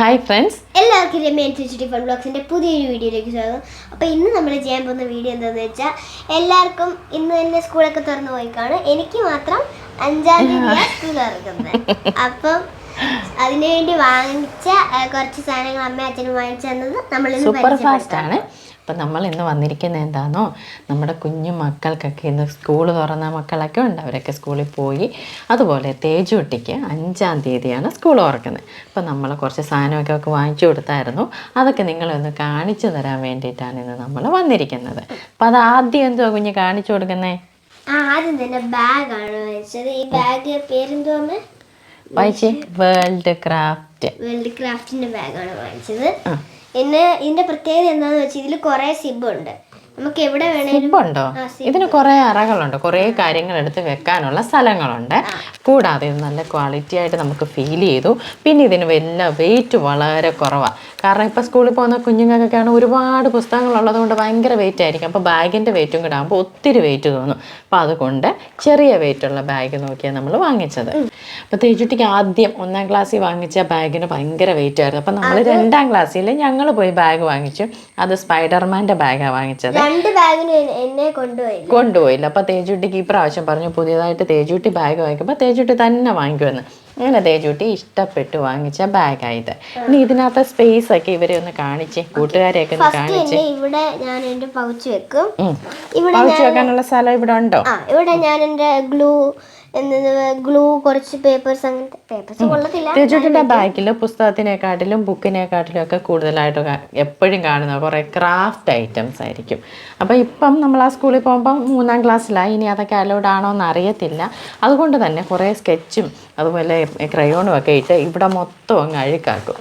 Hi friends എല്ലാവർക്കും Ramya എൻസിറ്റി fun ബ്ലോഗ്സിന്റെ പുതിയൊരു വീഡിയോയിലേക്ക് സ്വാഗതം. അപ്പോൾ ഇന്ന് നമ്മൾ ചെയ്യാൻ പോകുന്ന വീഡിയോ എന്താണെന്ന് വെച്ചാൽ എല്ലാവർക്കും ഇന്ന് തന്നെ സ്കൂളൊക്കെ തുറന്നു പോയിക്കാണ്. എനിക്ക് മാത്രം അഞ്ചാം തീയതി സ്കൂൾ തുറക്കുന്നത്. അപ്പം അതിനുവേണ്ടി വാങ്ങിച്ച കുറച്ച് സാധനങ്ങൾ അമ്മ അച്ഛനും വാങ്ങിച്ചു തന്നത് നമ്മൾ ഇന്ന് സൂപ്പർ ഫാസ്റ്റ് ആണ്. അപ്പം നമ്മൾ ഇന്ന് വന്നിരിക്കുന്ന എന്താണോ നമ്മുടെ കുഞ്ഞു മക്കൾക്കൊക്കെ ഇന്ന് സ്കൂൾ തുറന്ന മക്കളൊക്കെ ഉണ്ട്. അവരൊക്കെ സ്കൂളിൽ പോയി. അതുപോലെ തേജുട്ടിക്ക് അഞ്ചാം തീയതിയാണ് സ്കൂൾ തുറക്കുന്നത്. അപ്പം നമ്മൾ കുറച്ച് സാധനമൊക്കെ ഒക്കെ വാങ്ങിച്ചു കൊടുത്തായിരുന്നു. അതൊക്കെ നിങ്ങളൊന്ന് കാണിച്ചു തരാൻ വേണ്ടിയിട്ടാണ് ഇന്ന് നമ്മൾ വന്നിരിക്കുന്നത്. അപ്പം അത് ആദ്യം എന്തുവാ കുഞ്ഞ് കാണിച്ചു കൊടുക്കുന്നേ? ആദ്യം തന്നെ ബാഗാണ് വാങ്ങിച്ചത്. ഈ ബാഗ് പേരെന്തോ അമ്മ വായിച്ചേ വേൾഡ് ക്രാഫ്റ്റ് വേൾഡ് ക്രാഫ്റ്റിന്റെ ബാഗാണ് വാങ്ങിച്ചത്. ആ ഇതിന്റെ പ്രത്യേകത എന്താണെന്ന് വെച്ചാൽ ഇതിൽ കുറേ സിബ് ഉണ്ട്. നമുക്ക് എവിടെ വേണേലും ഇതിന് കുറെ അറകളുണ്ട്. കുറെ കാര്യങ്ങൾ എടുത്ത് വെക്കാനുള്ള സ്ഥലങ്ങളുണ്ട്. കൂടാതെ ഇത് നല്ല ക്വാളിറ്റി ആയിട്ട് നമുക്ക് ഫീൽ ചെയ്തു. പിന്നെ ഇതിന് വല്ല വെയിറ്റ് വളരെ കുറവാണ് കാരണം ഇപ്പോൾ സ്കൂളിൽ പോകുന്ന കുഞ്ഞുങ്ങൾക്കൊക്കെയാണ് ഒരുപാട് പുസ്തകങ്ങളുള്ളത് കൊണ്ട് ഭയങ്കര വെയിറ്റ് ആയിരിക്കും. അപ്പോൾ ബാഗിന്റെ വെയിറ്റും കൂടെ ആകുമ്പോൾ ഒത്തിരി വെയിറ്റ് തോന്നും. അപ്പോൾ അതുകൊണ്ട് ചെറിയ വെയിറ്റ് ഉള്ള ബാഗ് നോക്കിയാണ് നമ്മൾ വാങ്ങിച്ചത്. അപ്പോൾ തേജുട്ടിക്ക് ആദ്യം ഒന്നാം ക്ലാസ്സിൽ വാങ്ങിച്ച ബാഗിന് ഭയങ്കര വെയിറ്റ് ആയിരുന്നു. അപ്പോൾ നമ്മൾ രണ്ടാം ക്ലാസ്സിൽ ഞങ്ങൾ പോയി ബാഗ് വാങ്ങിച്ചു. അത് സ്പൈഡർമാന്റെ ബാഗാണ് വാങ്ങിച്ചത്. രണ്ട് ബാഗിനും എന്നെ- കൊണ്ടുപോയി കൊണ്ടുപോയില്ല. അപ്പൊ തേജുട്ടിക്ക് ഈ പ്രാവശ്യം പറഞ്ഞു പുതിയതായിട്ട് തേജുട്ടി ബാഗ് വാങ്ങിക്കുമ്പോൾ തേജുട്ടി തന്നെ വാങ്ങിക്കുമെന്ന്. അങ്ങനെ തേജുട്ടി ഇഷ്ടപ്പെട്ട് വാങ്ങിച്ച ബാഗായത് ഇനി ഇതിനകത്ത് സ്പേസ് ഒക്കെ ഇവരെ ഒന്ന് കാണിച്ചേ കൂട്ടുകാരെയൊക്കെ ഒന്ന് കാണിച്ചേ. ഇവിടെ ഞാൻ എന്റെ പൗച്ച് വെക്കും. പൗച്ച് വെക്കാനുള്ള സ്ഥലം ഇവിടെ ഉണ്ടോ? ഇവിടെ ഞാൻ എന്റെ ഗ്ലൂ ഗ്ലൂ കുറച്ച് പേപ്പേഴ്സ് അങ്ങനത്തെ പേപ്പേഴ്സ് കൊള്ളത്തില്ല. തേജുട്ടിന്റെ ബാഗിൽ പുസ്തകത്തിനെക്കാട്ടിലും ബുക്കിനെക്കാട്ടിലും ഒക്കെ കൂടുതലായിട്ട് എപ്പോഴും കാണുന്ന കുറേ ക്രാഫ്റ്റ് ഐറ്റംസ് ആയിരിക്കും. അപ്പോൾ ഇപ്പം നമ്മൾ ആ സ്കൂളിൽ പോകുമ്പം മൂന്നാം ക്ലാസ്സിലായി ഇനി അതൊക്കെ അലോഡ് ആണോ എന്ന് അറിയത്തില്ല. അതുകൊണ്ട് തന്നെ കുറേ സ്കെച്ചും അതുപോലെ ക്രയോണും ഒക്കെ ഇട്ട് ഇവിടെ മൊത്തം അങ്ങ് അഴുക്കാക്കും.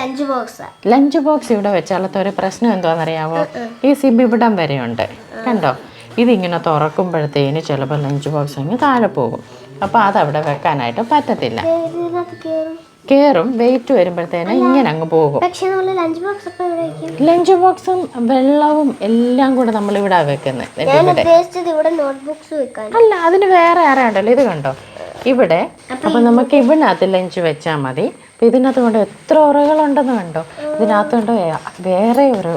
ലഞ്ച് ബോക്സ് ലഞ്ച് ബോക്സ് ഇവിടെ വെച്ചാലത്തെ ഒരു പ്രശ്നം എന്താണെന്നറിയാമോ ഈ സിബ് ഇവിടം വരെയുണ്ട്. കണ്ടോ? ഇതിങ്ങനെ തുറക്കുമ്പോഴത്തേന് ചിലപ്പോൾ ലഞ്ച് ബോക്സ് അങ്ങ് താഴെ പോകും. അപ്പോൾ അതവിടെ വെക്കാനായിട്ട് പറ്റത്തില്ല. കയറും വെയിറ്റ് വരുമ്പോഴത്തേന് ഇങ്ങനെ അങ്ങ് പോകും. ലഞ്ച് ബോക്സ് വെള്ളവും എല്ലാം കൂടെ നമ്മൾ ഇവിടെ വെക്കുന്നത് അല്ല അതിന് വേറെ ആരാണ്ടല്ലോ ഇത് കണ്ടോ? ഇവിടെ. അപ്പൊ നമുക്ക് ഇതിനകത്ത് ലഞ്ച് വെച്ചാൽ മതി. ഇതിനകത്ത് കൊണ്ട് എത്ര ഉറകളുണ്ടെന്ന് കണ്ടോ? ഇതിനകത്ത് കൊണ്ട് വേറെ ഒരു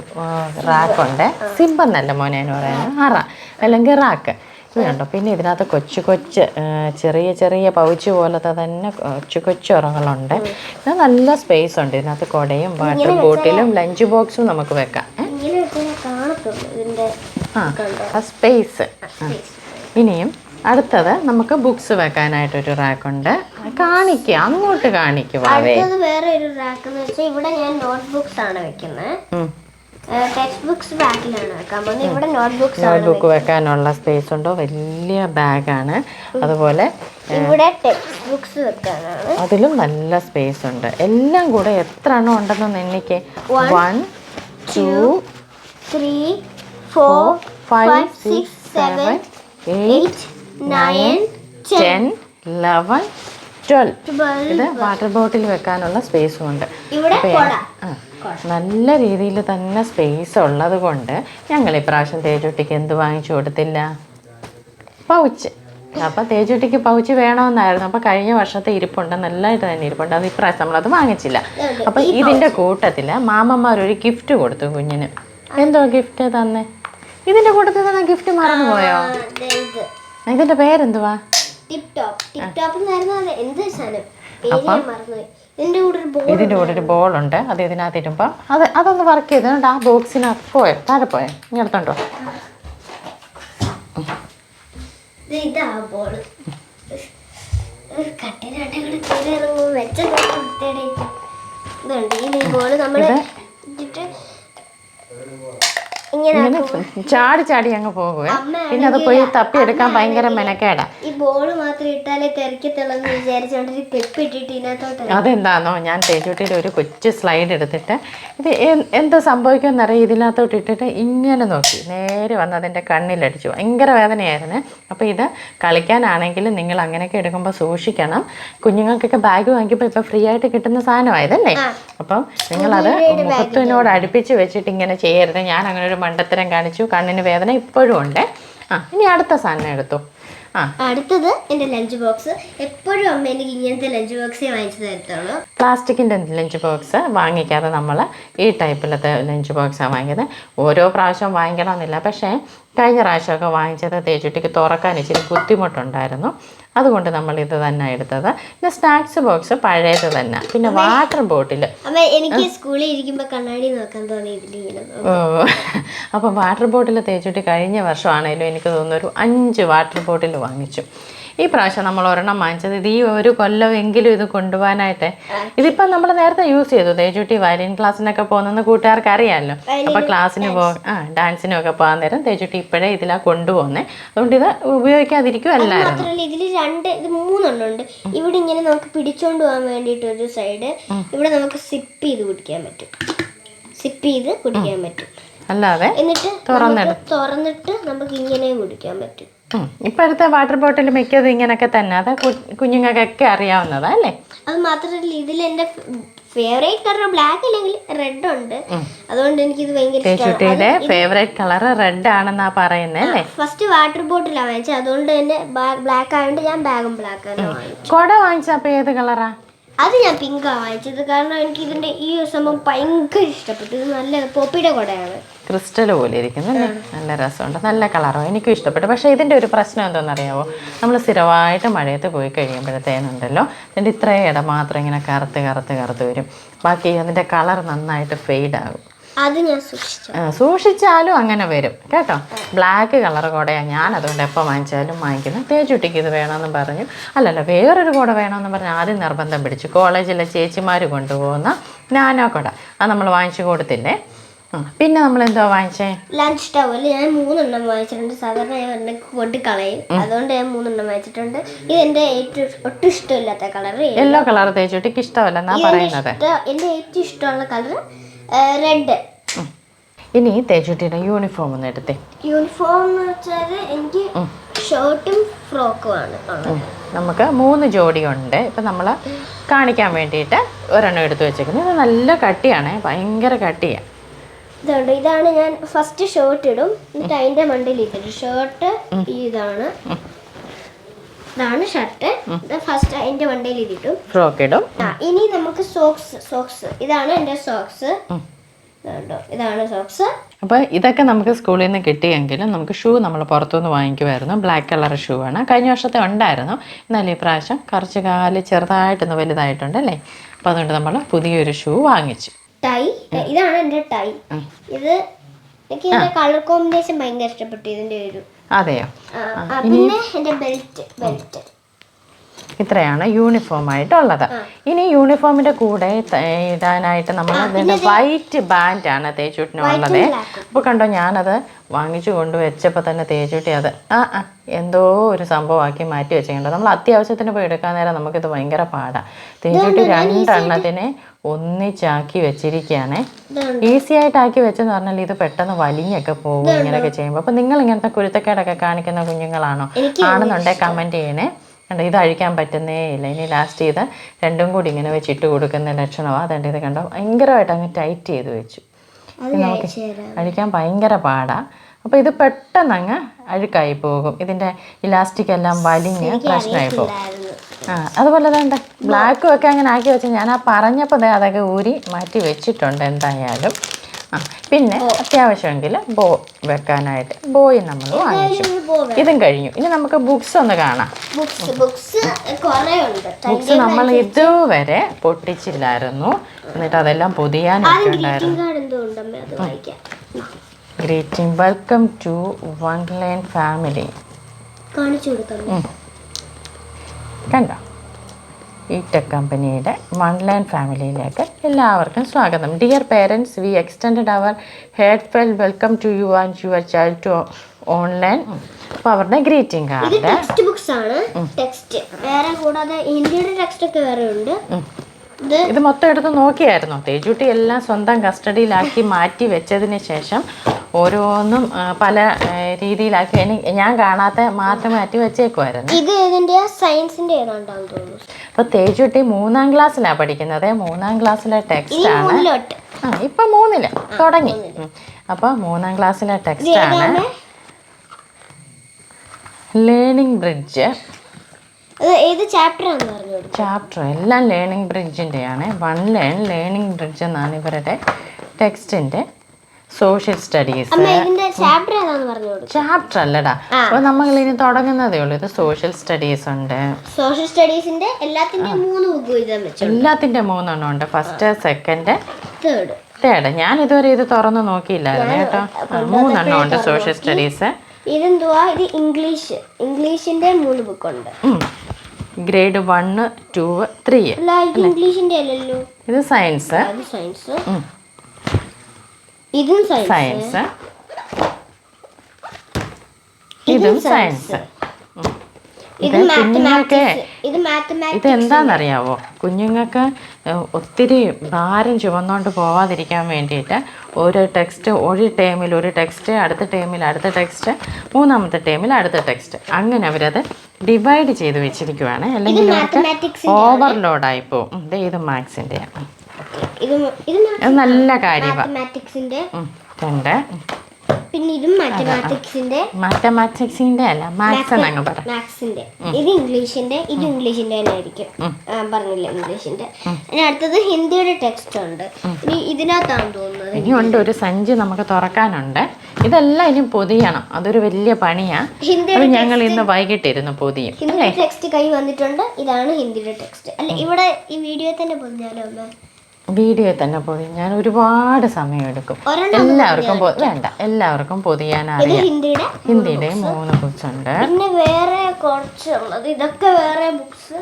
റാക്കുണ്ട് സിമ്പന്നല്ല മോനെ എന്ന് പറയുന്നത് അറ അല്ലെങ്കിൽ റാക്ക് ണ്ടോ പിന്നെ ഇതിനകത്ത് കൊച്ചു കൊച്ച് ചെറിയ ചെറിയ പൗച്ച് പോലത്തെ തന്നെ കൊച്ചു കൊച്ചു ഉറങ്ങളുണ്ട് പിന്നെ നല്ല സ്പേസ് ഉണ്ട്. ഇതിനകത്ത് കൊടയും വാട്ടർ ബോട്ടിലും ലഞ്ച് ബോക്സും നമുക്ക് വെക്കാം. ആ സ്പേസ് ഇനിയും അടുത്തത് നമുക്ക് ബുക്സ് വെക്കാനായിട്ടൊരു റാക്കുണ്ട് കാണിക്കുക അങ്ങോട്ട് കാണിക്കുക അടുത്തത് വേറെ ഒരു റാക്ക് എന്ന് വെച്ചാൽ ഇവിടെ ഞാൻ നോട്ട്ബുക്സ് ആണ് വെക്കുന്നത് ടെക്സ്റ്റ് ബുക്സ് ബാക്കിലാണ് വെക്കാൻ പോകുന്നത് ഇവിടെ നോട്ട്ബുക്സ് ആണ് നോട്ട്ബുക്ക് വെക്കാനുള്ള സ്പേസ് ഉണ്ടോ? വലിയ ബാഗാണ് അതുപോലെ ഇവിടെ ടെക്സ്റ്റ് ബുക്സ് വെക്കാനാണ്. അതിലും നല്ല സ്പേസ് ഉണ്ട്. എല്ലാം കൂടെ എത്ര എണ്ണം ഉണ്ടെന്ന് എനിക്ക് one two three four five six seven eight nine ten eleven twelve twelve ഇത് വാട്ടർ ബോട്ടിൽ വെക്കാനുള്ള സ്പേസും ഉണ്ട്. നല്ല രീതിയിൽ തന്നെ സ്പേസ് ഉള്ളത് കൊണ്ട് ഞങ്ങൾ ഇപ്രാവശ്യം തേജുട്ടിക്ക് എന്ത് വാങ്ങിച്ചു കൊടുത്തില്ല? പൗച്ച്. അപ്പം തേജുട്ടിക്ക് പൗച്ച് വേണമെന്നായിരുന്നു. അപ്പം കഴിഞ്ഞ വർഷത്തെ ഇരിപ്പുണ്ട്. നല്ലതായിട്ട് തന്നെ ഇരിപ്പുണ്ട്. അത് ഇപ്രാവശ്യം നമ്മളത് വാങ്ങിച്ചില്ല. അപ്പം ഇതിന്റെ കൂട്ടത്തിൽ മാമന്മാർ ഒരു ഗിഫ്റ്റ് കൊടുത്തു കുഞ്ഞിന്. എന്തോ ഗിഫ്റ്റ് തന്നെ? ഇതിന്റെ കൂട്ടത്തിൽ തന്നെ ഗിഫ്റ്റ് മറന്നുപോയോ? ആ, ഇതിന്റെ പേരെന്തുവാ? ടിപ് ടോപ്പ് ടിപ് ടോപ്പ് എന്നായിരുന്നു എന്ത് സാധനം? മറന്നു മറന്നുപോയി. ഇതിന്റെ കൂടെ ഒരു ബോൾ ഉണ്ട് കൂടെ ഒരു ബോളുണ്ട് അത് ഇതിനകത്ത് ഇടുമ്പോൾ അത് അതൊന്ന് വർക്ക് ചെയ്തുകൊണ്ട് ആ ബോക്സിനകത്ത് പോയോ? താഴെ പോയോ? ഇനി എടുത്തോണ്ടോ ഇതാ ഇങ്ങനെ ചാടി ചാടി അങ്ങ് പോകുവേ. അമ്മ പിന്നെ അത് പോയി തപ്പി എടുക്കാൻ ഭയങ്കര മെനക്കേടാ. ഈ ബോൾ മാത്രം ഇട്ടാലേ തെറിക്കത്തുള്ളൂ എന്ന് വിചാരിച്ചോണ്ട് ഒരു ക്ലിപ്പ് ഇട്ടിട്ട് ഇതിനകത്തോട്ട് അതെന്താണോ ഞാൻ തേജുട്ടിയുടെ ഒരു കൊച്ചു സ്ലൈഡ് എടുത്തിട്ട് ഇത് എന്താ സംഭവിക്കുമെന്നറിയാം? ഇതിനകത്തോട്ട് ഇട്ടിട്ട് ഇങ്ങനെ നോക്കി. നേരെ വന്ന് അതിന്റെ കണ്ണിലടിച്ചു. ഭയങ്കര വേദനയായിരുന്നു. അപ്പോൾ ഇത് കളിക്കാനാണെങ്കിലും നിങ്ങൾ അങ്ങനെയൊക്കെ എടുക്കുമ്പോൾ സൂക്ഷിക്കണം. കുഞ്ഞുങ്ങൾക്കൊക്കെ ബാഗ് വാങ്ങിക്കുമ്പോൾ ഇപ്പോൾ ഫ്രീ ആയിട്ട് കിട്ടുന്ന സാധനമായതല്ലേ? അപ്പം നിങ്ങളത് മുഖത്തിനോട് അടുപ്പിച്ച് വെച്ചിട്ട് ഇങ്ങനെ ചെയ്യരുത്. ഞാൻ അങ്ങനെ ഒരു മണ്ടത്തരം കാണിച്ചു. കണ്ണിന് വേദന ഇപ്പോഴും ഉണ്ട്. ആ ഇനി അടുത്ത സാധനം എടുത്തു. ആ. അടുത്തത് എന്റെ ലഞ്ച് ബോക്സ്. എപ്പോഴും അമ്മ എനിക്ക് ഇങ്ങനത്തെ ലഞ്ച് ബോക്സേ വാങ്ങിച്ചു തരത്തുള്ളൂ പ്ലാസ്റ്റിക്കിന്റെ ലഞ്ച് ബോക്സ് വാങ്ങിക്കാതെ നമ്മൾ ഈ ടൈപ്പിലത്തെ ലഞ്ച് ബോക്സാണ് വാങ്ങിയത്. ഓരോ പ്രാവശ്യം വാങ്ങിക്കണമെന്നില്ല. പക്ഷേ കഴിഞ്ഞ പ്രാവശ്യമൊക്കെ വാങ്ങിച്ചത് തേച്ചുട്ടിക്ക് തുറക്കാൻ ഇച്ചിരി ബുദ്ധിമുട്ടുണ്ടായിരുന്നു. അതുകൊണ്ട് നമ്മൾ ഇത് തന്നെ എടുത്തത്. പിന്നെ സ്നാക്സ് ബോക്സ് പഴയത് തന്നെ. പിന്നെ വാട്ടർ ബോട്ടിൽ എനിക്ക് സ്കൂളിൽ ഇരിക്കുമ്പോൾ കണ്ണാടി നോക്കാൻ. ഓ. അപ്പൊ വാട്ടർ ബോട്ടിൽ തേച്ചിട്ട് കഴിഞ്ഞ വർഷമാണേലും എനിക്ക് തോന്നുന്നു ഒരു അഞ്ച് വാട്ടർ ബോട്ടിൽ വാങ്ങിച്ചു. ഈ പ്രാവശ്യം നമ്മൾ ഒരെണ്ണം വാങ്ങിച്ചത്. ഇത് ഈ ഒരു കൊല്ലമെങ്കിലും ഇത് കൊണ്ടുപോകാനായിട്ട്. ഇതിപ്പം നമ്മൾ നേരത്തെ യൂസ് ചെയ്തു. തേജുട്ടി വയലിൻ ക്ലാസ്സിനൊക്കെ പോകുന്നെന്ന് കൂട്ടുകാർക്ക് അറിയാമല്ലോ അപ്പം ക്ലാസ്സിന് പോ ആ ഡാൻസിനും ഒക്കെ പോകാൻ നേരം തേജുട്ടി ഇപ്പോഴേ ഇതിലാ കൊണ്ടുപോകുന്നത് അതുകൊണ്ട് ഇത് ഉപയോഗിക്കാതിരിക്കും ഇതിൽ രണ്ട് ഇത് മൂന്നെണ്ണം ഉണ്ട്. ഇവിടെ ഇങ്ങനെ നമുക്ക് പിടിച്ചോണ്ട് പോകാൻ വേണ്ടിട്ട് ഒരു സൈഡ് ഇവിടെ നമുക്ക് സിപ്പ് ചെയ്ത് കുടിക്കാൻ പറ്റും. സിപ്പ് ചെയ്ത് കുടിക്കാൻ പറ്റും. അല്ലാതെ എന്നിട്ട് തുറന്നിട്ട് നമുക്ക് ഇങ്ങനെയും കുടിക്കാൻ പറ്റും. ഇപ്പോഴത്തെ വാട്ടർ ബോട്ടിൽ മിക്കതും ഇങ്ങനൊക്കെ തന്നെ. അത് കുഞ്ഞുങ്ങൾക്കൊക്കെ അറിയാവുന്നതാ അല്ലേ? അത് മാത്രമല്ല ഇതിൽ എന്റെ ഫേവറേറ്റ് കളർ ബ്ലാക്ക് അല്ലെങ്കിൽ റെഡ് ഉണ്ട്. അതുകൊണ്ട് എനിക്ക് ഇത് ഭയങ്കര ഫേവറേറ്റ് കളർ റെഡ് ആണെന്നാ പറയുന്നത് അല്ലേ? ഫസ്റ്റ് വാട്ടർ ബോട്ടിലാണ് വാങ്ങിച്ചത്. അതുകൊണ്ട് തന്നെ ബ്ലാക്ക് ആയതുകൊണ്ട് ഞാൻ ബാഗും ബ്ലാക്ക് കൊട കുട വാങ്ങിച്ചപ്പോ ഏത് കളറാ അത് ഞാൻ പിങ്കാണ് വാങ്ങിച്ചത്. കാരണം എനിക്ക് ഇതിന്റെ ഈ സംഭവം ഭയങ്കര ഇഷ്ടപ്പെട്ടു. ഇത് നല്ല പോപ്പിയുടെ കൂടെയാണ്. ക്രിസ്റ്റൽ പോലെ ഇരിക്കുന്നു. അല്ലേ നല്ല രസമുണ്ട്. നല്ല കളറോ എനിക്കും ഇഷ്ടപ്പെട്ടു. പക്ഷേ ഇതിന്റെ ഒരു പ്രശ്നം എന്താണെന്നറിയാവോ? നമ്മൾ സ്ഥിരമായിട്ട് മഴയത്ത് പോയി കഴിയുമ്പോഴത്തേനുണ്ടല്ലോ അതിന്റെ ഇത്രയും ഇട മാത്രം ഇങ്ങനെ കറുത്ത് കറുത്ത് കറുത്ത് വരും. ബാക്കി അതിന്റെ കളർ നന്നായിട്ട് ഫെയ്ഡ് ആകും. അത് ഞാൻ സൂക്ഷിച്ചാലും അങ്ങനെ വരും. കേട്ടോ? ബ്ലാക്ക് കളർ കൂടെയാണ്. ഞാൻ അതുകൊണ്ട് എപ്പോൾ വാങ്ങിച്ചാലും വാങ്ങിക്കുന്നത് തേച്ചുട്ടിക്ക് ഇത് വേണമെന്ന് പറഞ്ഞു. അല്ലല്ല വേറൊരു കൂടെ വേണമെന്ന് പറഞ്ഞ് ആദ്യം നിർബന്ധം പിടിച്ചു. കോളേജിലെ ചേച്ചിമാർ കൊണ്ടുപോകുന്ന നാനോ കുട. അത് നമ്മൾ വാങ്ങിച്ചു കൊടുത്തില്ലേ? പിന്നെ നമ്മൾ എന്തോ വാങ്ങിച്ചേ? ലഞ്ച് ടവൽ ഞാൻ മൂന്നെണ്ണം വാങ്ങിച്ചിട്ടുണ്ട്. സാധാരണ ഞാൻ ഒരെണ്ണം കൊണ്ട് കളയും. അതുകൊണ്ട് ഞാൻ മൂന്നെണ്ണം വാങ്ങിച്ചിട്ടുണ്ട്. ഇത് എന്റെ ഏറ്റവും ഒട്ടും ഇഷ്ടമില്ലാത്ത കളർ യെല്ലോ കളർ തേച്ചുട്ടിക്ക് ഇഷ്ടമല്ലെന്നാ പറയുന്നത്? എന്റെ ഏറ്റവും ഇഷ്ടമുള്ള കളർ റെഡ് ഇനി തേച്ചുട്ടിയുടെ യൂണിഫോം ഒന്ന് എടുത്തേ. യൂണിഫോം എന്ന് വെച്ചാൽ എനിക്ക് ഷർട്ടും ഫ്രോക്കും ആണ് നമുക്ക് മൂന്ന് ജോഡിയുണ്ട് ഇപ്പം നമ്മൾ കാണിക്കാൻ വേണ്ടിയിട്ട് ഒരെണ്ണം എടുത്തു വെച്ചേക്കുന്നത് ഇത് നല്ല കട്ടിയാണ്. ഭയങ്കര കട്ടിയാണ് ഇതുണ്ട്. ഇതാണ് ഞാൻ ഫസ്റ്റ് ഷർട്ട് ഇടും. എന്നിട്ട് അതിന്റെ മണ്ടയിൽ ഇതിടും ഷർട്ട് ഇതാണ്. ഇതാണ് ഷർട്ട് ഫസ്റ്റ് അതിന്റെ മണ്ടയിൽ ഇതിട്ടും ഫ്രോക്ക് ഇടും. ആ ഇനി നമുക്ക് സോക്സ് സോക്സ് ഇതാണ് എന്റെ സോക്സ് ഇതാണ് സോക്സ് അപ്പോൾ ഇതൊക്കെ നമുക്ക് സ്കൂളിൽ നിന്ന് കിട്ടിയെങ്കിലും നമുക്ക് ഷൂ നമ്മൾ പുറത്തുനിന്ന് വാങ്ങിക്കുമായിരുന്നു. ബ്ലാക്ക് കളർ ഷൂ ആണ്. കഴിഞ്ഞ വർഷത്തെ ഉണ്ടായിരുന്നു. എന്നാൽ ഈ പ്രാവശ്യം കുറച്ച് കാൽ ചെറുതായിട്ടൊന്ന് വലുതായിട്ടുണ്ട് അല്ലേ? അപ്പോൾ അതുകൊണ്ട് നമ്മൾ പുതിയൊരു ഷൂ വാങ്ങിച്ചു. ടൈ. ഇതാണ് എന്റെ ടൈ. ഇത് എനിക്ക് ഇതിന്റെ കളർ കോമ്പിനേഷൻ ഭയങ്കര ഇഷ്ടപ്പെട്ടു ഇതിന്റെ ഒരു അതെയോ? പിന്നെ എന്റെ ബെൽറ്റ് ബെൽറ്റ്. ഇത്രയാണ് യൂണിഫോം ആയിട്ടുള്ളത്. ഇനി യൂണിഫോമിന്റെ കൂടെ ഇടാനായിട്ട് നമ്മൾ വൈറ്റ് ബാൻഡ് ആണ് തേച്ചൂട്ടിനുള്ളത് അപ്പോൾ കണ്ടോ ഞാനത് വാങ്ങിച്ചു കൊണ്ട് വെച്ചപ്പോൾ തന്നെ തേച്ചൂട്ടി അത് ആ ആ എന്തോ ഒരു സംഭവമാക്കി മാറ്റി വെച്ചിട്ടുണ്ട്. നമ്മൾ അത്യാവശ്യത്തിന് പോയി എടുക്കാൻ നേരം നമുക്കിത് ഭയങ്കര പാടാണ് തേച്ചൂട്ടി രണ്ടെണ്ണത്തിനെ ഒന്നിച്ചാക്കി വെച്ചിരിക്കുകയാണ്. ഈസി ആയിട്ട് ആക്കി വെച്ചെന്ന് പറഞ്ഞാൽ ഇത് പെട്ടെന്ന് വലിഞ്ഞൊക്കെ പോകും ഇങ്ങനെയൊക്കെ ചെയ്യുമ്പോൾ. അപ്പോൾ നിങ്ങൾ ഇങ്ങനത്തെ കുരുത്തക്കേടൊക്കെ കാണിക്കുന്ന കുഞ്ഞുങ്ങളാണോ? ആണെന്നുണ്ടെങ്കിൽ കമന്റ് ചെയ്യണേ. കണ്ടോ ഇത് അഴിക്കാൻ പറ്റുന്നേ ഇല്ല. ഇനി ലാസ്റ്റ് ചെയ്ത് രണ്ടും കൂടി ഇങ്ങനെ വെച്ചിട്ട് കൊടുക്കുന്ന ലക്ഷണമാണ് അതുകൊണ്ട് ഇത് കണ്ടോ? ഭയങ്കരമായിട്ട് അങ്ങ് ടൈറ്റ് ചെയ്ത് വെച്ചു. അഴിക്കാൻ ഭയങ്കര പാടാണ് അപ്പോൾ ഇത് പെട്ടെന്ന് അങ്ങ് അഴുക്കായി പോകും. ഇതിന്റെ ഇലാസ്റ്റിക് എല്ലാം വലിഞ്ഞ് പ്രശ്നമായി പോകും ആ അതുപോലെ തന്നെ ബ്ലാക്കും ഒക്കെ അങ്ങനെ ആക്കി വെച്ച് ഞാൻ ആ പറഞ്ഞപ്പോൾ അതൊക്കെ ഊരി മാറ്റി വെച്ചിട്ടുണ്ട് എന്തായാലും. ആ പിന്നെ അത്യാവശ്യമെങ്കിൽ ബോ വെക്കാനായിട്ട് ബോയ് നമ്മൾ വാങ്ങിച്ചു. ഇതും കഴിഞ്ഞു. ഇനി നമുക്ക് ബുക്സ് ഒന്ന് കാണാം. ബുക്സ് നമ്മൾ ഇതുവരെ പൊട്ടിച്ചില്ലായിരുന്നു. എന്നിട്ട് അതെല്ലാം പൊതിയാനൊക്കെ ഉണ്ടായിരുന്നു. Greeting welcome to one line family കണ്ടോ? ഈ ടെക് കമ്പനിയുടെ വൺ ലൈൻ ഫാമിലിയിലേക്ക് എല്ലാവർക്കും സ്വാഗതം. Dear parents we extend our heartfelt welcome to you and your child to online അപ്പോൾ അവരുടെ ഗ്രീറ്റിംഗ് കാർഡ് ടെക്സ്റ്റ് ബുക്സ് ആണ്. ടെക്സ്റ്റ് വേറെ കൂടാതെ ഹിന്ദിയുടെ ടെക്സ്റ്റ് ഒക്കെ വേറെ ഉണ്ട് ഇത് മൊത്തം എടുത്ത് നോക്കിയായിരുന്നു. തേജുട്ടി എല്ലാം സ്വന്തം കസ്റ്റഡിയിലാക്കി മാറ്റി വെച്ചതിന് ശേഷം ഓരോന്നും പല രീതിയിലാക്കി. ഞാൻ കാണാത്ത മാത്രം മാറ്റി വെച്ചേക്കുമായിരുന്നു ഇത് ഇതിന്റെ സയൻസിന്റെ അപ്പൊ തേജുട്ടി മൂന്നാം ക്ലാസ്സിലാണ് പഠിക്കുന്നത്. മൂന്നാം ക്ലാസ്സിലെ ടെക്സ്റ്റ് ആണ്. ആ ഇപ്പം മൂന്നിൽ തുടങ്ങി. അപ്പൊ അപ്പോൾ മൂന്നാം ക്ലാസ്സിലെ ടെക്സ്റ്റ് ആണ്. ലേണിംഗ് ബ്രിഡ്ജ് ഏത് ചാപ്റ്റർ പറഞ്ഞു ചാപ്റ്റർ എല്ലാം ലേണിംഗ് ബ്രിഡ്ജിന്റെയാണ് വൺ ലേൺ ലേണിംഗ് ബ്രിഡ്ജ് എന്നാണ് ഇവരുടെ ടെക്സ്റ്റിന്റെ സോഷ്യൽ സ്റ്റഡീസ് ചാപ്റ്റർ അല്ലടാ. അപ്പൊ നമ്മൾ ഇനി തുടങ്ങുന്നതേ ഉള്ളൂ. ഇത് സോഷ്യൽ സ്റ്റഡീസ് ഉണ്ട്. സോഷ്യൽ സ്റ്റഡീസിന്റെ എല്ലാത്തിന്റെ മൂന്ന് എല്ലാത്തിന്റെ മൂന്നെണ്ണം ഉണ്ട്. ഫസ്റ്റ് സെക്കൻഡ് തേർഡ് തേർഡ് ഞാൻ ഇതുവരെ ഇത് തുറന്ന് നോക്കിയില്ലായിരുന്നു കേട്ടോ. മൂന്നെണ്ണം ഉണ്ട് സോഷ്യൽ സ്റ്റഡീസ് ഇതെന്തുവാ? ഇത് ഇംഗ്ലീഷ് ഇംഗ്ലീഷിന്റെ മൂന്ന് ബുക്ക് ഉണ്ട്. Grade one two three. ഇംഗ്ലീഷിന്റെ അല്ലല്ലോ. ഇത് സയൻസ്. സയൻസ്. ഇതും സയൻസ്. ഇതും സയൻസ്. ഇത് കുഞ്ഞുങ്ങൾക്ക് ഇത് എന്താണെന്നറിയാവോ? കുഞ്ഞുങ്ങൾക്ക് ഒത്തിരി ഭാരം ചുമന്നുകൊണ്ട് പോവാതിരിക്കാൻ വേണ്ടിയിട്ട് ഒരു ടെക്സ്റ്റ് ഒരു ടേമിൽ ഒരു ടെക്സ്റ്റ് അടുത്ത ടേമിൽ അടുത്ത ടെക്സ്റ്റ് മൂന്നാമത്തെ ടേമിൽ അടുത്ത ടെക്സ്റ്റ് അങ്ങനെ അവരത് ഡിവൈഡ് ചെയ്ത് വെച്ചിരിക്കുവാണ്. അല്ലെങ്കിൽ അവർക്ക് ഓവർലോഡായി പോകും ഇത് ഇത് മാത്സിന്റെയാണ് നല്ല കാര്യമാണ് രണ്ട്. പിന്നെ ഇതും മാത്തമാറ്റിക്സിന്റെ മാത്തമാറ്റിക്സിന്റെ അല്ല മാത്സ് എന്നങ്ങ് പറ. മാത്സിന്റെ ഇത് ഇംഗ്ലീഷിന്റെ ഇത് ഇംഗ്ലീഷിന്റെ തന്നെ ആയിരിക്കും പറഞ്ഞില്ല ഇംഗ്ലീഷിന്റെ. ഇനി അടുത്തത് ഹിന്ദിയുടെ ടെക്സ്റ്റ് ഉണ്ട് ഇനി ഇതിനകത്താണ് തോന്നുന്നത് ഇനിയുണ്ട് ഒരു സഞ്ചി നമുക്ക് തുറക്കാനുണ്ട്. ഇതെല്ലാം ഇനി പൊതിയണം. അതൊരു വലിയ പണിയാ. ഹിന്ദിയുടെ അത് ഞങ്ങൾ ഇന്ന് വൈകിട്ടിരുന്നു പൊതിയും. ഹിന്ദിയുടെ ടെക്സ്റ്റ് കൈ വന്നിട്ടുണ്ട്. ഇതാണ് ഹിന്ദിയുടെ ടെക്സ്റ്റ്. അല്ല ഇവിടെ ഈ വീഡിയോ തന്നെ പൊതിഞ്ഞാലോ അമ്മ? വീഡിയോ തന്നെ പൊതിയും ഞാൻ ഒരുപാട് സമയം എടുക്കും എല്ലാവർക്കും വേണ്ട. എല്ലാവർക്കും പൊതിയാൻ അറിയാം. ഹിന്ദിയുടെ മൂന്ന് ബുക്സ് ഉണ്ട്. പിന്നെ വേറെ കുറച്ചുള്ളത്. ഇതൊക്കെ വേറെ ബുക്സ്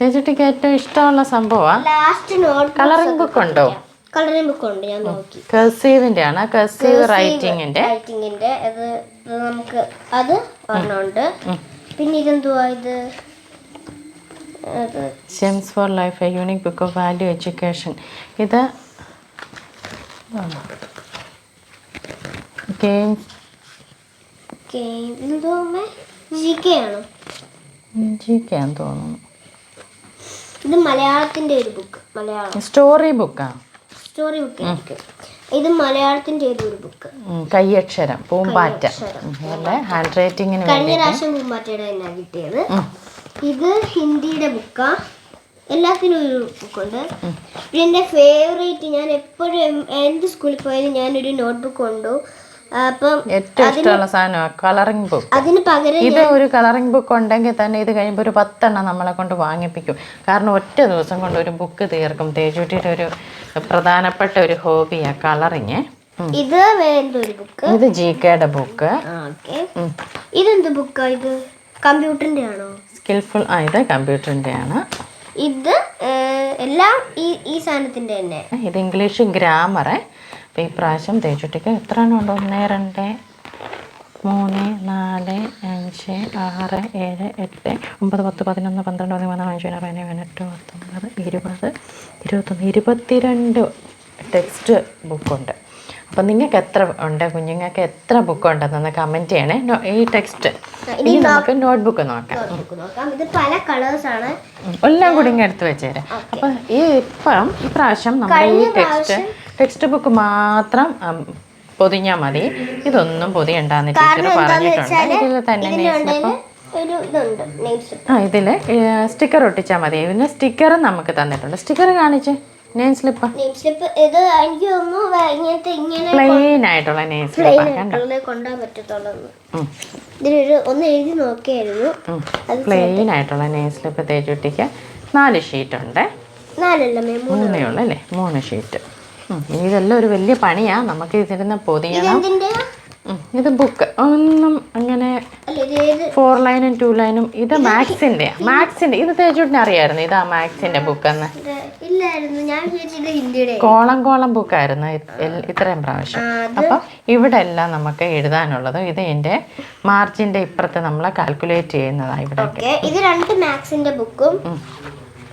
ചേച്ചിക്ക് ഏറ്റവും ഇഷ്ടമുള്ള സംഭവമാണ് കളറിംഗ് ബുക്ക് ഉണ്ടോ? കളറിംഗ് ബുക്ക് ഉണ്ട്. ഞാൻ നോക്കി. കർസീവിന്റെ ആണ് കർസീവ് റൈറ്റിംഗിന്റെ റൈറ്റിംഗിന്റെ അത് നമുക്ക് അത് ഒരെണ്ണമുണ്ട് പിന്നെ ഇതെന്തുവാ ഇത്? Gems for life a unique book of value education ഇത് തോന്നുന്നു. ഇത് മലയാളത്തിന്റെ ഒരു ബുക്ക് മലയാളം. സ്റ്റോറി ബുക്കാ സ്റ്റോറി ബുക്ക് ഇത് മലയാളത്തിന്റെ ഒരു ബുക്ക് കയ്യക്ഷരം പൂമ്പാറ്റ. ഹാൻഡ് റൈറ്റിംഗിന് കഴിഞ്ഞ പ്രാവശ്യം പൂമ്പാറ്റയുടെ തന്നെ കിട്ടിയത്. ഇത് ഹിന്ദിയുടെ ബുക്കാ. എല്ലാത്തിനും ഒരു ബുക്കുണ്ട്. പിന്നെ എന്റെ ഫേവറേറ്റ് ഞാൻ എപ്പോഴും എന്ത് സ്കൂളിൽ പോയാലും ഞാനൊരു നോട്ട്ബുക്ക് കൊണ്ടു. അപ്പം ഏറ്റവും ഇഷ്ടമുള്ള സാധനമാണ് കളറിംഗ് ബുക്ക് അതിന് പകരം ഇത് ഒരു കളറിംഗ് ബുക്ക് ഉണ്ടെങ്കിൽ തന്നെ ഇത് കഴിയുമ്പോൾ ഒരു പത്തെണ്ണം നമ്മളെ കൊണ്ട് വാങ്ങിപ്പിക്കും. കാരണം ഒറ്റ ദിവസം കൊണ്ട് ഒരു ബുക്ക് തീർക്കും. തേജുട്ടിയുടെ ഒരു പ്രധാനപ്പെട്ട ഒരു ഹോബിയാ കളറിങ് ഇത് ബുക്ക് ഇത് ജി കെയുടെ ബുക്ക് ഇതെന്ത് ബുക്കാ ഇത്? കമ്പ്യൂട്ടറിന്റെ ആണോ സ്കിൽഫുൾ ആയത് കമ്പ്യൂട്ടറിന്റെയാണ് കമ്പ്യൂട്ടറിന്റെ ആണ് ഇത് എല്ലാം ഈ ഈ സാധനത്തിന്റെ തന്നെ. ഇത് ഇംഗ്ലീഷ് ഗ്രാമറ് അപ്പോൾ ഈ പ്രാവശ്യം തേച്ചുട്ടിക്ക് എത്ര എണ്ണം ഉണ്ട്? ഒന്ന് രണ്ട് മൂന്ന് നാല് അഞ്ച് ആറ് ഏഴ് എട്ട് ഒമ്പത് പത്ത് പതിനൊന്ന് പന്ത്രണ്ട് പതിമൂന്ന് അഞ്ച് പതിനാറ് പതിനെട്ട് പത്തൊമ്പത് ഇരുപത് ഇരുപത്തൊന്ന് ഇരുപത്തിരണ്ട് ടെക്സ്റ്റ് ബുക്കുണ്ട്. അപ്പം നിങ്ങൾക്ക് എത്ര ഉണ്ട് കുഞ്ഞുങ്ങൾക്ക് എത്ര ബുക്ക് ഉണ്ടെന്നൊന്ന് കമന്റ് ചെയ്യണേ. ഈ ടെക്സ്റ്റ് ഇനി നമുക്ക് നോട്ട്ബുക്ക് നോക്കാം. ബുക്ക് നോക്കാം. ഇത് പല എല്ലാം കൂടി ഇങ്ങനെ എടുത്ത് വെച്ചേരാം. അപ്പം ഈ ഇപ്പം ഇപ്രാവശ്യം പ്രാവശ്യം നമ്മുടെ ഈ ടെക്സ്റ്റ് ടെക്സ്റ്റ് ബുക്ക് മാത്രം പൊതിഞ്ഞാ പൊതിഞ്ഞാൽ മതി. ഇതൊന്നും പൊതിയണ്ടെന്ന് ടീച്ചർ പറഞ്ഞിട്ടുണ്ട്. ഇതിൽ തന്നെ ആ ഇതിൽ സ്റ്റിക്കർ ഒട്ടിച്ചാൽ മതി. ഇതിന് സ്റ്റിക്കറും നമുക്ക് തന്നിട്ടുണ്ട്. സ്റ്റിക്കർ കാണിച്ച്. നെയിം സ്ലിപ്പ് നെയിം സ്ലിപ്പ് ഇത് എനിക്ക് തോന്നുന്നു വേ- ഇങ്ങനത്തെ ഇങ്ങനെ പ്ലെയിൻ ആയിട്ടുള്ള നെയിം സ്ലിപ്പ് കണ്ടോ? ആയിട്ടുള്ളത് കൊണ്ടുപോകാൻ പറ്റത്തുള്ളൂ ഇതിലൊരു ഒന്ന് എഴുതി നോക്കിയായിരുന്നു. പ്ലെയിൻ ആയിട്ടുള്ള നെയിം സ്ലിപ്പ് തേച്ചുട്ടിക്ക് നാല് ഷീറ്റ് ഉണ്ട്. നാലല്ല മൂന്നേ ഉള്ളൂ. അല്ലേ? മൂന്ന് ഷീറ്റ് ഇനി ഇതെല്ലാം ഒരു വലിയ പണിയാ. നമുക്ക് ഇതിരുന്ന് പൊതിയണം. ഇത് ബുക്ക് ഒന്നും അങ്ങനെ ഫോർ ലൈനും ടു ലൈനും ഇത് മാത്സിന്റെ മാത്സിന്റെ ഇത് തേജോട്ടിനെ അറിയായിരുന്നു. ഇതാ മാത്സിന്റെ ബുക്ക് എന്ന്. കോളം കോളം ബുക്കായിരുന്നു ഇത്രയും പ്രാവശ്യം. അപ്പം ഇവിടെ എല്ലാം നമുക്ക് എഴുതാനുള്ളത് ഇത് എന്റെ മാർജിന്റെ ഇപ്പുറത്ത് നമ്മൾ കാൽക്കുലേറ്റ് ചെയ്യുന്നതാണ് ഇവിടെ ഇത് രണ്ട് മാത്സിന്റെ ബുക്കും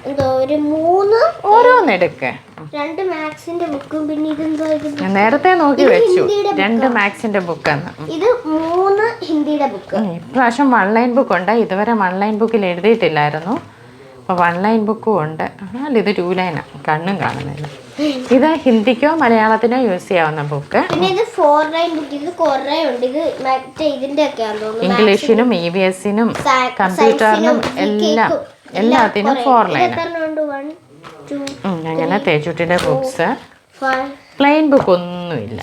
എന്തോ ഒരു മൂന്ന് ഓരോന്നെടുക്ക്. രണ്ട് മാത്സിന്റെ ബുക്കും പിന്നെ ഇതെന്തോ ഞാൻ നേരത്തെ നോക്കി വെച്ചു. രണ്ട് മാത്സിന്റെ ബുക്കാണ് ഇത് മൂന്ന് ഹിന്ദിയുടെ ബുക്ക്. ഇപ്രാവശ്യം വൺ ലൈൻ ബുക്ക് ഉണ്ട്. ഇതുവരെ വൺ ലൈൻ ബുക്കിൽ എഴുതിയിട്ടില്ലായിരുന്നു. അപ്പോൾ വൺ ലൈൻ ബുക്കും ഉണ്ട്. എന്നാൽ ഇത് ടു ലൈനാണ് കണ്ണും കാണുന്നില്ല. ഇത് ഹിന്ദിക്കോ മലയാളത്തിനോ യൂസ് ചെയ്യാവുന്ന ബുക്ക് പിന്നെ ഇത് ഫോർ ലൈൻ ബുക്ക് ഇത് കുറേ ഉണ്ട്. ഇത് മറ്റേ ഇതിന്റെ ഒക്കെ ഇംഗ്ലീഷിനും ഇ വി എസിനും കമ്പ്യൂട്ടറിനും എല്ലാം. എല്ലാത്തിനും ഫോർ ലൈൻ അങ്ങനെ തേച്ചുട്ടിന്റെ ബുക്സ് പ്ലെയിൻ ബുക്ക് ഒന്നുമില്ല.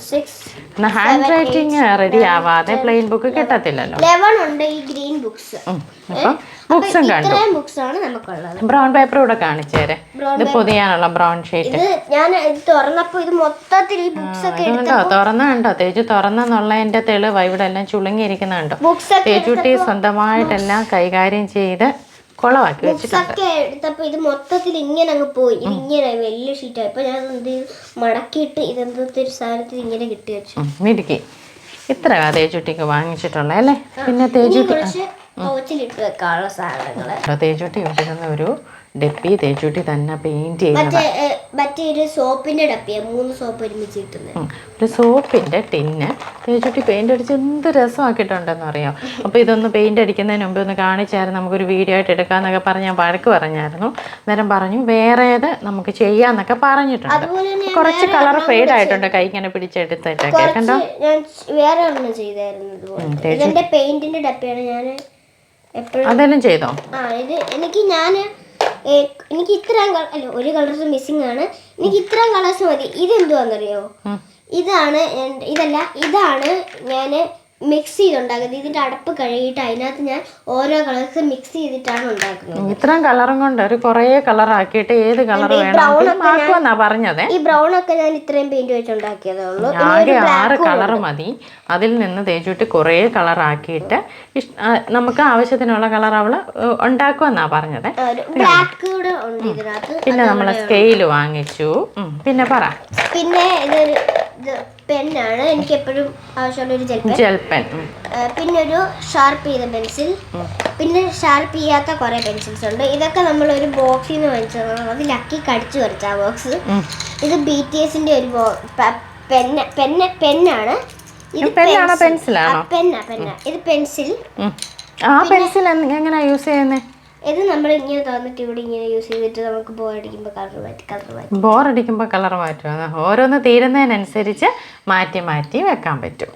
ഹാൻഡ് റൈറ്റിംഗ് റെഡി ആവാതെ പ്ലെയിൻ ബുക്ക് കിട്ടത്തില്ലല്ലോ. ബുക്സ് ഉം. അപ്പം ബുക്സും കണ്ടു. ബ്രൗൺ പേപ്പർ കൂടെ കാണിച്ചേരെ ഇത് പൊതിയാനുള്ള ബ്രൗൺ ഷീറ്റ് അതുകൊണ്ടോ തുറന്ന കണ്ടോ? തേജു തുറന്നെന്നുള്ളതിന്റെ തെളിവ്. ഇവിടെ എല്ലാം ചുളുങ്ങിയിരിക്കുന്നുണ്ടോ തേജുട്ടി സ്വന്തമായിട്ടെല്ലാം കൈകാര്യം ചെയ്ത് കുളമാക്കി വെച്ചിട്ടുണ്ട്. ബുക്സ് ഒക്കെ എടുത്തപ്പോ ഇത് മൊത്തത്തിൽ ഇങ്ങനെ അങ്ങ് പോയി. ഇത് ഇങ്ങനെ വലിയ ഷീറ്റായി ഇപ്പൊ ഞാൻ എന്ത്? മടക്കിയിട്ട് ഇതെന്തത്തെ ഒരു സാധനത്തിൽ ഇങ്ങനെ കിട്ടി വെച്ചു. മിടുക്കി. ഇത്ര തേജുട്ടിക്ക് വാങ്ങിച്ചിട്ടുള്ള അല്ലേ? പിന്നെ തേച്ചുട്ടി പൗച്ചിലിട്ട് വെക്കാനുള്ള സാധനങ്ങൾ? തേജുട്ടി കൊണ്ടിരുന്ന ഒരു ഡെപ്പി തേച്ചുട്ടി തന്നെ പെയിന്റ് ചെയ്യുന്നത് സോപ്പിന്റെ ഡപ്പിയ മൂന്ന് സോപ്പ് ഒരുമിച്ച് കിട്ടുന്നത്. ഒരു സോപ്പിന്റെ ടിന്ന് തേച്ചുട്ടി പെയിന്റ് അടിച്ച് എന്ത് രസമാക്കിയിട്ടുണ്ടെന്ന് അറിയാം? അപ്പോൾ ഇതൊന്ന് പെയിന്റ് അടിക്കുന്നതിന് മുമ്പ് ഒന്ന് കാണിച്ചായിരുന്നു. നമുക്കൊരു വീഡിയോ ആയിട്ട് എടുക്കാന്നൊക്കെ പറഞ്ഞ് ഞാൻ വഴക്ക് പറഞ്ഞായിരുന്നു. നേരം പറഞ്ഞു വേറേത് നമുക്ക് ചെയ്യാന്നൊക്കെ പറഞ്ഞിട്ടുണ്ട്. കുറച്ച് കളർ ഫെയ്ഡ് ആയിട്ടുണ്ട്. കൈ ഇങ്ങനെ പിടിച്ചെടുത്തിട്ടൊക്കെ. കണ്ടോ? വേറെ ഒന്നും ചെയ്തായിരുന്നു പെയിന്റിന്റെ ഡപ്പിയാണ്. ഞാൻ അതെല്ലാം ചെയ്തോ? ആ ഇത് എനിക്ക് ഞാൻ എനിക്ക് ഇത്രയും കളർ അല്ല ഒരു കളേഴ്സ് മിസ്സിംഗ് ആണ്. എനിക്ക് ഇത്രയും കളേഴ്സ് മതി. ഇതെന്തുവാന്നറിയോ. ഇതാണ് ഇതല്ല ഇതാണ് ഞാൻ മിക്സ് ചെയ്തുണ്ടാക്കുന്നത്. ഇതിന്റെ അടപ്പ് കഴുകിയിട്ട് അതിനകത്ത് ഞാൻ ഓരോ കളേഴ്സ് മിക്സ് ചെയ്തിട്ടാണ് ഉണ്ടാക്കുന്നത്. ഇത്രയും കളറും കൊണ്ട് ഒരു കുറേ കളർ ആക്കിയിട്ട് ഏത് കളർ വേണം? പറഞ്ഞത്. ഈ ബ്രൗൺ ഒക്കെ ഞാൻ ഇത്രയും പെയിന്റ് വെച്ച് ഉണ്ടാക്കിയതേ ഉള്ളൂ. ഇനി ആകെ ആറ് കളർ മതി. അതിൽ നിന്ന് തേച്ചിട്ട് കുറേ കളർ ആക്കിയിട്ട് നമുക്ക് ആവശ്യത്തിനുള്ള കളർ അവൾ ഉണ്ടാക്കുവെന്നാ ഉണ്ടാക്കുമെന്നാ പറഞ്ഞത്. പിന്നെ നമ്മൾ സ്കെയിൽ വാങ്ങിച്ചു. പിന്നെ പറ. പിന്നെ ഇതൊരു ഇത് പെന്നാണ് എനിക്ക് എപ്പോഴും ആവശ്യമുള്ള ഒരു ജെൽ ജെൽ പെൻ പിന്നെ ഒരു ഷാർപ്പ് ചെയ്ത പെൻസിൽ. പിന്നെ ഷാർപ്പ് ചെയ്യാത്ത കുറേ പെൻസിൽസ് ഉണ്ട്. ഇതൊക്കെ നമ്മൾ ഒരു ബോക്സിൽ നിന്ന് മേടിച്ചതാണ് അത് ലക്കി കടിച്ചു വരച്ച ബോക്സ്. ഇത് ബി ടി എസിന്റെ ഒരു പെന്ന് പെന്ന് പെന്നാണ് ഇത് പെന്നാണോ പെൻസിലാണോ? പെന്ന പെന്ന ഇത് പെൻസിൽ. ആ പെൻസിൽ എങ്ങനെയാ യൂസ് ചെയ്യുന്നത് ഇത് നമ്മൾ ഇങ്ങനെ തന്നിട്ട് ഇവിടെ ഇങ്ങനെ യൂസ് ചെയ്തിട്ട് നമുക്ക് ബോർ അടിക്കുമ്പോൾ കളർ മാറ്റി കളർ മാറ്റി. ബോറടിക്കുമ്പോൾ കളർ മാറ്റും. ഓരോന്ന് തീരുന്നതിനനുസരിച്ച് മാറ്റി മാറ്റി വെക്കാൻ പറ്റും.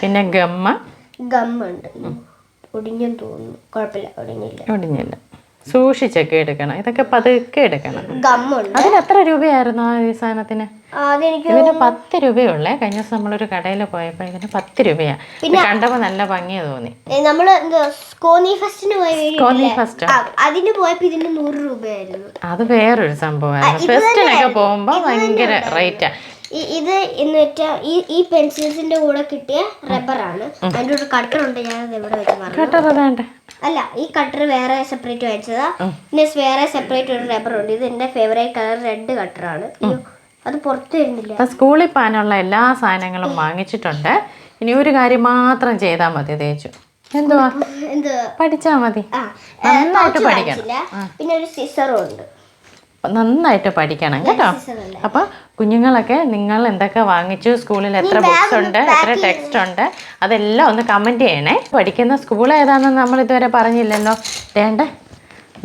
പിന്നെ ഗമ്മ. ഗമ്മുണ്ട് ഒടിഞ്ഞെന്ന് തോന്നുന്നു. കുഴപ്പമില്ല ഒടിഞ്ഞില്ല. ഒടിഞ്ഞില്ല. സൂക്ഷിച്ചൊക്കെ എടുക്കണം. ഇതൊക്കെ പതുക്കെ എടുക്കണം. അതിന് എത്ര രൂപയായിരുന്നു ആ ഈ സാധനത്തിന്? ഇതിന് പത്ത് രൂപയുള്ളേ. കഴിഞ്ഞ ദിവസം നമ്മളൊരു കടയിൽ പോയപ്പോ ഇതിന് പത്ത് രൂപയാ. കണ്ടപ്പോ നല്ല ഭംഗിയാ തോന്നി. നമ്മൾ എന്താ സ്കോനി ഫസ്റ്റിന് പോയ വീഡിയോ കോന്നി ഇല്ലേ? ഫസ്റ്റ്. ആ, അതിന് പോയപ്പോ ഇതിന് നൂറ് രൂപയായിരുന്നു. അത് വേറൊരു സംഭവമായിരുന്നു. ഫെസ്റ്റിനൊക്കെ പോകുമ്പോ ഭയങ്കര റേറ്റാ. ഇത് എന്ന് വെച്ചാൽ ഈ ഈ പെൻസിൽസിന്റെ കൂടെ കിട്ടിയ റബ്ബറാണ് അതിന്റെ ഒരു കട്ടർ ഉണ്ട് ഞാൻ ഇവിടെ വെച്ച് മാറും അല്ല ഈ കട്ടർ വേറെ സെപ്പറേറ്റ് വാങ്ങിച്ചതാ പിന്നെ വേറെ സെപ്പറേറ്റ് ഒരു റബ്ബർ ഉണ്ട്. ഇത് എന്റെ ഫേവറേറ്റ് കളർ റെഡ് കട്ടറാണ് ആണ്. അത് പുറത്തു വരുന്നില്ല. സ്കൂളിൽ പോകാനുള്ള എല്ലാ സാധനങ്ങളും വാങ്ങിച്ചിട്ടുണ്ട്. ഇനി ഒരു കാര്യം മാത്രം ചെയ്താൽ മതി തേച്ചു. എന്തുവാ? എന്ത് പഠിച്ചാ മതി. നന്നായിട്ട് പഠിക്കണം. പിന്നെ ഒരു സിസറും ഉണ്ട്. നന്നായിട്ട് പഠിക്കണം കേട്ടോ. അപ്പോൾ കുഞ്ഞുങ്ങളൊക്കെ നിങ്ങൾ എന്തൊക്കെ വാങ്ങിച്ചു? സ്കൂളിൽ എത്ര ബുക്സ് ഉണ്ട്? എത്ര ടെക്സ്റ്റ് ഉണ്ട്? അതെല്ലാം ഒന്ന് കമന്റ് ചെയ്യണേ. പഠിക്കുന്ന സ്കൂൾ ഏതാണെന്ന് നമ്മൾ ഇതുവരെ പറഞ്ഞില്ലല്ലോ. വേണ്ട.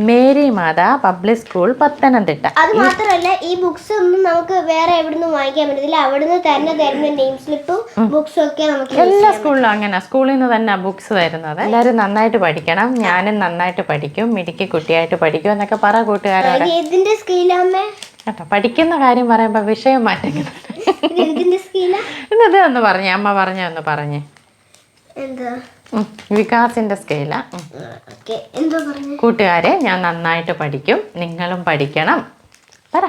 Mary Mata public school Pathanamthitta. അത് മാത്രമല്ല ഈ ബുക്സ് ഒന്നും നമുക്ക് വേറെ എവിടെ എവിടുന്ന് വാങ്ങിക്കാൻ പറ്റത്തില്ല. അവിടുന്ന് തന്നെ തരുന്ന നെയിം സ്ലിപ്പും ബുക്സും ഒക്കെ നമുക്ക് എല്ലാ സ്കൂളിലും അങ്ങനെ. സ്കൂളിൽ നിന്ന് തന്നെ ബുക്സ് തരുന്നത്. എല്ലാവരും നന്നായിട്ട് പഠിക്കണം. ഞാനും നന്നായിട്ട് പഠിക്കും. മിടുക്കി കുട്ടിയായിട്ട് പഠിക്കും എന്നൊക്കെ പറ കൂട്ടുകാരോട്. സ്കെയിലാമ്മേ കേട്ടോ പഠിക്കുന്ന കാര്യം പറയുമ്പോൾ വിഷയം മാറ്റുന്നുണ്ട് ഇന്നത് ഒന്ന് പറഞ്ഞേ അമ്മ പറഞ്ഞു ഒന്ന് പറഞ്ഞേ. എന്താ? വികാസിന്റെ സ്കെയിലാ കൂട്ടുകാരെ ഞാൻ നന്നായിട്ട് പഠിക്കും. നിങ്ങളും പഠിക്കണം. പറ.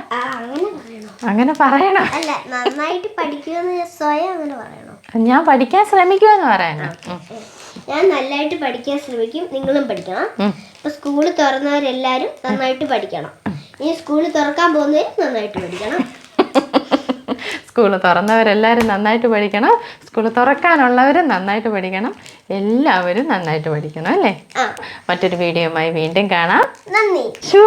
അങ്ങനെ പറയണോ? നന്നായിട്ട് പഠിക്കുമെന്ന് സ്വയം അങ്ങനെ പറയണം? ഞാൻ പഠിക്കാൻ ശ്രമിക്കുമെന്ന് പറയണം. ഞാൻ നല്ലതായിട്ട് പഠിക്കാൻ ശ്രമിക്കും നിങ്ങളും പഠിക്കണം. ഇപ്പൊ സ്കൂൾ തുറന്നവരെല്ലാരും നന്നായിട്ട് പഠിക്കണം. ഇനി സ്കൂൾ തുറക്കാൻ പോകുന്നവരും നന്നായിട്ട് പഠിക്കണം. സ്കൂൾ തുറന്നവരെല്ലാവരും നന്നായിട്ട് പഠിക്കണം. സ്കൂൾ തുറക്കാനുള്ളവരും നന്നായിട്ട് പഠിക്കണം. എല്ലാവരും നന്നായിട്ട് പഠിക്കണം അല്ലേ? മറ്റൊരു വീഡിയോയുമായി വീണ്ടും കാണാം. നന്ദി. ഷൂ